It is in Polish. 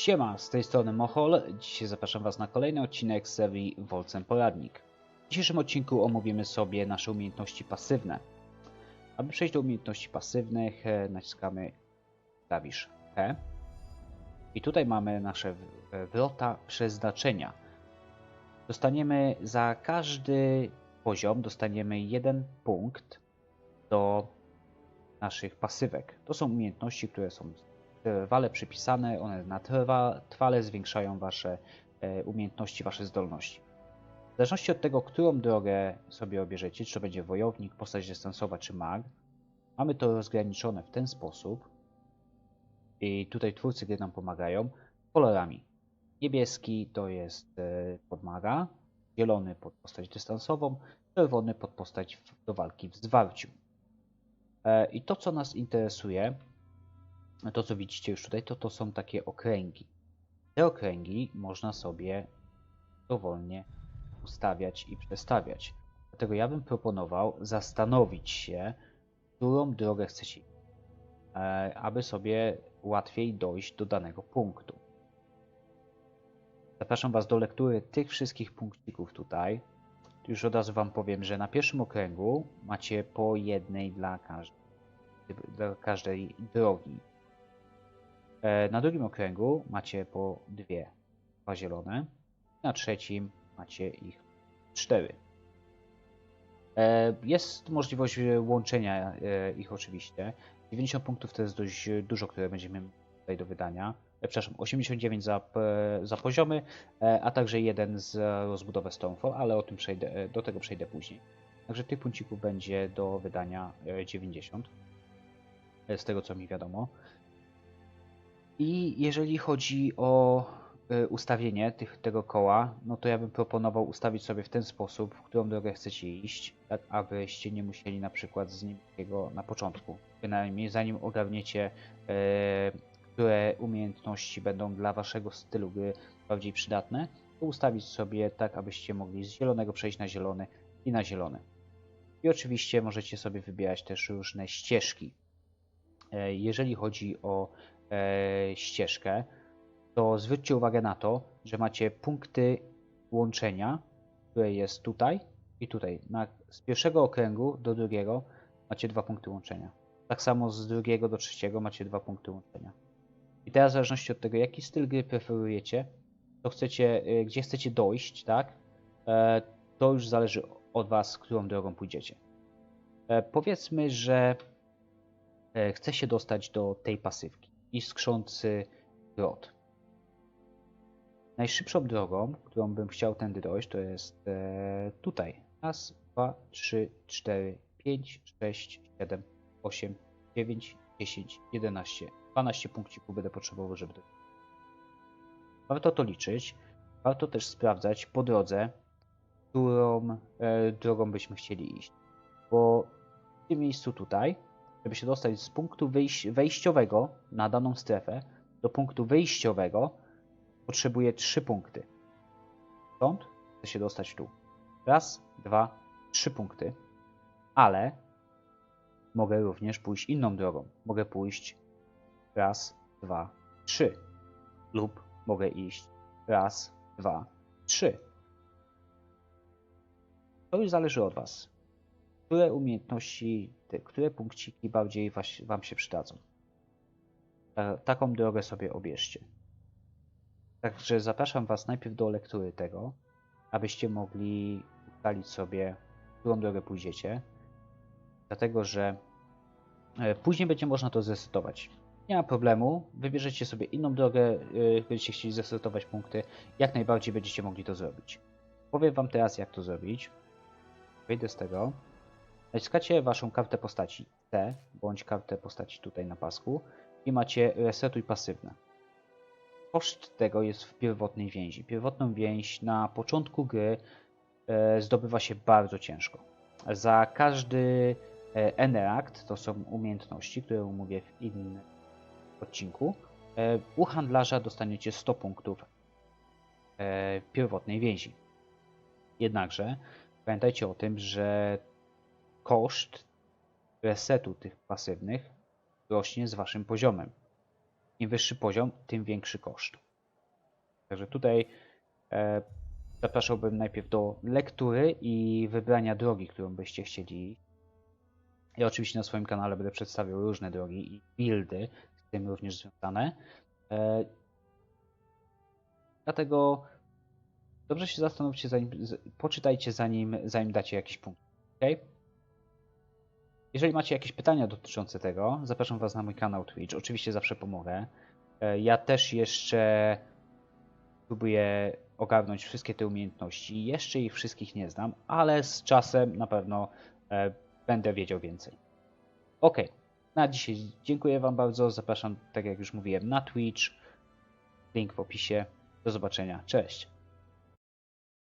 Siema, z tej strony Mochol. Dzisiaj zapraszam Was na kolejny odcinek serii Wolcem Poradnik. W dzisiejszym odcinku omówimy sobie nasze umiejętności pasywne. Aby przejść do umiejętności pasywnych, e, naciskamy klawisz P. I tutaj mamy nasze e, wrota przeznaczenia. Dostaniemy za każdy poziom dostaniemy jeden punkt do naszych pasywek. To są umiejętności, które są trwale przypisane, one na trwa, trwale zwiększają wasze e, umiejętności, wasze zdolności. W zależności od tego, którą drogę sobie obierzecie, czy to będzie wojownik, postać dystansowa, czy mag, mamy to rozgraniczone w ten sposób i tutaj twórcy gry nam pomagają kolorami. Niebieski to jest e, pod maga, zielony pod postać dystansową, czerwony pod postać do walki w zwarciu. E, I to, co nas interesuje, to co widzicie już tutaj, to to są takie okręgi. Te okręgi można sobie dowolnie ustawiać i przestawiać. Dlatego ja bym proponował zastanowić się, którą drogę chcecie, aby sobie łatwiej dojść do danego punktu. Zapraszam Was do lektury tych wszystkich punkcików tutaj. Już od razu Wam powiem, że na pierwszym okręgu macie po jednej dla każdej, dla każdej drogi. E, Na drugim okręgu macie po dwie, dwa zielone. Na trzecim macie ich cztery. E, Jest możliwość e, łączenia ich oczywiście. 90 punktów to jest dość dużo, które będziemy tutaj do wydania. Przepraszam, 89 za, za poziomy, a także jeden za rozbudowę Stormfall, ale o tym przejdę, do tego przejdę później. Także tych punkcików będzie do wydania e, 90. e, Z tego co mi wiadomo. I jeżeli chodzi o y, ustawienie tych, tego koła, no to ja bym proponował ustawić sobie w ten sposób, w którą drogę chcecie iść, tak abyście nie musieli na przykład z niego na początku, bynajmniej zanim ogarniecie, e, które umiejętności będą dla waszego stylu gry bardziej przydatne, to ustawić sobie tak, abyście mogli z zielonego przejść na zielony i na zielony. I oczywiście możecie sobie wybierać też różne ścieżki. E, Jeżeli chodzi o e, ścieżkę, to zwróćcie uwagę na to, że macie punkty łączenia, które jest tutaj i tutaj. Na, z pierwszego okręgu do drugiego macie dwa punkty łączenia. Tak samo z drugiego do trzeciego macie dwa punkty łączenia. I teraz w zależności od tego, jaki styl gry preferujecie, to chcecie, e, gdzie chcecie dojść, tak? E, to już zależy od Was, którą drogą pójdziecie. E, powiedzmy, że e, chce się dostać do tej pasywki i skrzący grot. Najszybszą drogą, którą bym chciał tędy dojść, to jest e, tutaj. Raz, dwa, trzy, cztery, pięć, sześć, siedem, osiem, dziewięć, dziesięć, jedenaście, dwanaście punkcików będę potrzebował, żeby dojść. Warto to liczyć. Warto też sprawdzać po drodze, którą e, drogą byśmy chcieli iść. Bo w tym miejscu tutaj, żeby się dostać z punktu wejściowego na daną strefę do punktu wyjściowego, potrzebuję trzy punkty. Stąd chcę się dostać tu. Raz, dwa, trzy punkty. Ale mogę również pójść inną drogą. Mogę pójść raz, dwa, trzy. Lub mogę iść raz, dwa, trzy. To już zależy od Was. Które umiejętności, te, które punkciki bardziej was, Wam się przydadzą. Ta, taką drogę sobie obierzcie. Także zapraszam Was najpierw do lektury tego, abyście mogli ustalić sobie, którą drogę pójdziecie. Dlatego, że e, później będzie można to zresetować. Nie ma problemu, wybierzecie sobie inną drogę, e, będziecie chcieli zresetować punkty, jak najbardziej będziecie mogli to zrobić. Powiem Wam teraz, jak to zrobić. Wyjdę z tego. Naciskacie Waszą kartę postaci C, bądź kartę postaci tutaj na pasku i macie resetuj pasywne. Koszt tego jest w pierwotnej więzi. Pierwotną więź na początku gry e, zdobywa się bardzo ciężko. Za każdy e, Eneract, to są umiejętności, które omówię w innym odcinku, e, u handlarza dostaniecie 100 punktów pierwotnej więzi. Jednakże pamiętajcie o tym, że koszt resetu tych pasywnych rośnie z waszym poziomem. Im wyższy poziom, tym większy koszt. Także tutaj e, zapraszałbym najpierw do lektury i wybrania drogi, którą byście chcieli. Ja oczywiście na swoim kanale będę przedstawiał różne drogi i buildy, z tym również związane. E, dlatego dobrze się zastanówcie, zanim, poczytajcie zanim, zanim dacie jakiś punkt. ok? Jeżeli macie jakieś pytania dotyczące tego, zapraszam Was na mój kanał Twitch. Oczywiście zawsze pomogę. E, Ja też jeszcze próbuję ogarnąć wszystkie te umiejętności. Jeszcze ich wszystkich nie znam, ale z czasem na pewno e, będę wiedział więcej. Ok, na dzisiaj dziękuję Wam bardzo. Zapraszam, tak jak już mówiłem, na Twitch. Link w opisie. Do zobaczenia. Cześć.